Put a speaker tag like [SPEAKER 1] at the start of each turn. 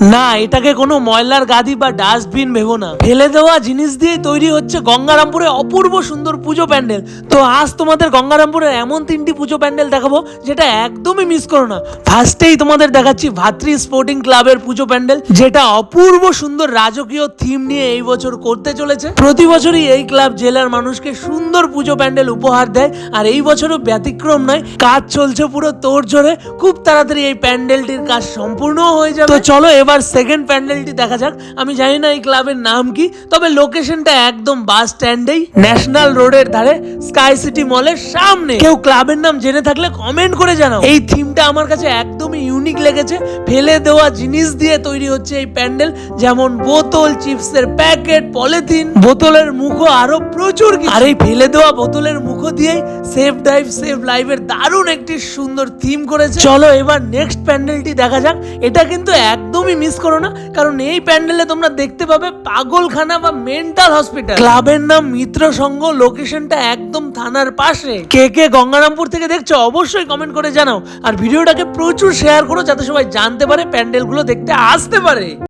[SPEAKER 1] না, এটাকে কোনো ময়লার গাদি বা ডাস্টবিন ভেবো না। ফেলে দেওয়া জিনিস দিয়ে তৈরি হচ্ছে গঙ্গারামপুরে অপূর্ব সুন্দর পুজো প্যান্ডেল। তো আজ তোমাদের গঙ্গারামপুরের এমন তিনটি পুজো প্যান্ডেল দেখাবো যেটা একদমই মিস করো না। ফার্স্টেই তোমাদের দেখাচ্ছি ভাতৃ স্পোর্টিং ক্লাবের পুজো প্যান্ডেল, যেটা অপূর্ব সুন্দর রাজকীয় থিম নিয়ে এই বছর করতে চলেছে। প্রতি বছরই এই ক্লাব জেলার মানুষকে সুন্দর পুজো প্যান্ডেল উপহার দেয়, আর এই বছরও ব্যতিক্রম নয়, কাজ চলছে পুরো তোর জোরে খুব তাড়াতাড়ি এই প্যান্ডেলটির কাজ সম্পূর্ণ হয়ে যাবে। তো চলো এবার সেকেন্ড প্যান্ডেলটি দেখা যাক। আমি জানি না এই ক্লাবের নাম কি, তবে লোকেশনটা একদম বাস স্ট্যান্ডেই ন্যাশনাল রোডের ধারে স্কাই সিটি মলের সামনে। কেউ ক্লাবের নাম জেনে থাকলে কমেন্ট করে জানাও। এই থিমটা আমার কাছে একদমই ইউনিক লেগেছে। ফেলে দেওয়া জিনিস দিয়ে তৈরি হচ্ছে এই প্যান্ডেল, যেমন বোতল, চিপসের প্যাকেট, পলিথিন। বোতলের মুখো আরও প্রচুর। আর এই ফেলে দেওয়া বোতলের মুখো দিয়েই সেফ ড্রাইভ সেভ লাইভের দারুণ একটি সুন্দর থিম করেছে। চলো এবার নেক্সট প্যান্ডেলটি দেখা যাক। এটা কিন্তু একদমই মিস করো না কারণ এই প্যান্ডেলে তোমরা দেখতে পাবে পাগলখানা বা মেন্টাল হসপিটাল ক্লাবের নাম মিত্র সংঘ লোকেশনটা একদম থানার পাশে। কে কে গঙ্গারামপুর থেকে দেখছ অবশ্যই কমেন্ট করে জানাও। আর ভিডিওটাকে প্রচুর শেয়ার করো যাতে সবাই জানতে পারে প্যান্ডেলগুলো দেখতে আসতে পারে।